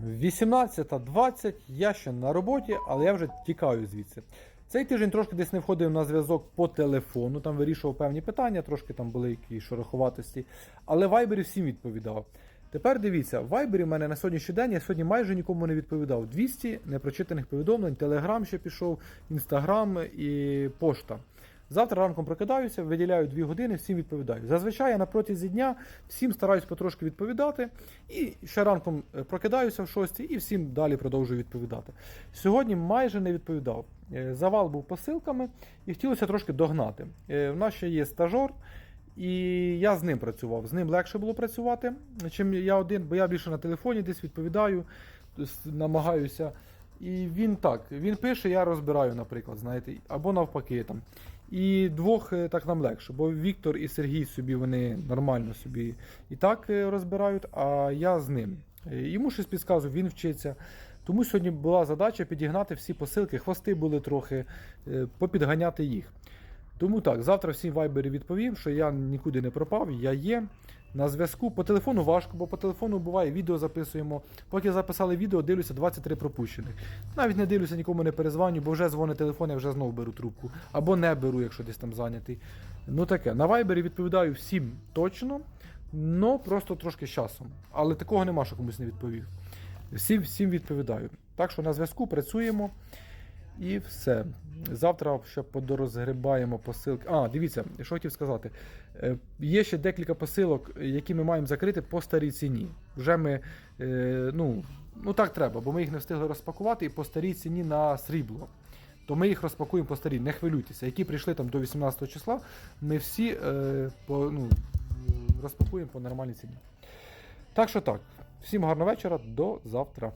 18.20, я ще на роботі, але я вже тікаю звідси. Цей тиждень трошки десь не входив на зв'язок по телефону, там вирішував певні питання, трошки там були якісь шороховатості, але Viber всім відповідав. Тепер дивіться, в Viber в мене на сьогоднішній день я сьогодні майже нікому не відповідав. 200 непрочитаних повідомлень, Telegram ще пішов, Instagram і пошта. Завтра ранком прокидаюся, виділяю 2 години, всім відповідаю. Зазвичай я на протязі дня всім стараюсь потрошки відповідати. І ще ранком е, прокидаюся в 6 і всім далі продовжую відповідати. Сьогодні майже не відповідав. Е, Завал був посилками і хотілося трошки догнати. Е, В нас ще є стажор, і я з ним працював. З ним легше було працювати, чим я один, бо я більше на телефоні десь відповідаю, намагаюся. І він так, він пише, я розбираю, наприклад, знаєте, або навпаки там. І двох е, так нам легше, бо Віктор і Сергій собі вони нормально собі і так е, розбирають, а я з ним. Е, Йому щось підказую, він вчиться. Тому сьогодні була задача підігнати всі посилки, хвости були трохи, попідганяти їх. Тому так, завтра всім вайбері відповім, що я нікуди не пропав, я є на зв'язку. По телефону важко, бо по телефону буває відео записуємо. Поки записали відео, дивлюся 23 пропущених. Навіть не дивлюся, нікому не перезваню, бо вже дзвонить телефон, я вже знову беру трубку. Або не беру, якщо десь там зайнятий. Ну таке. На вайбері відповідаю всім точно, но просто трошки з часом. Але такого нема, що комусь не відповів. Всім, всім відповідаю. Так що на зв'язку працюємо. І все. Завтра ще подорозгрибаємо посилки. А, дивіться, що хотів сказати. Е, Є ще декілька посилок, які ми маємо закрити по старій ціні. Вже ми, е, ну, ну так треба, бо ми їх не встигли розпакувати і по старій ціні на срібло. То ми їх розпакуємо по старій, не хвилюйтеся. Які прийшли там до 18 числа, ми всі е, по, ну, розпакуємо по нормальній ціні. Так що так, всім гарного вечора, до завтра.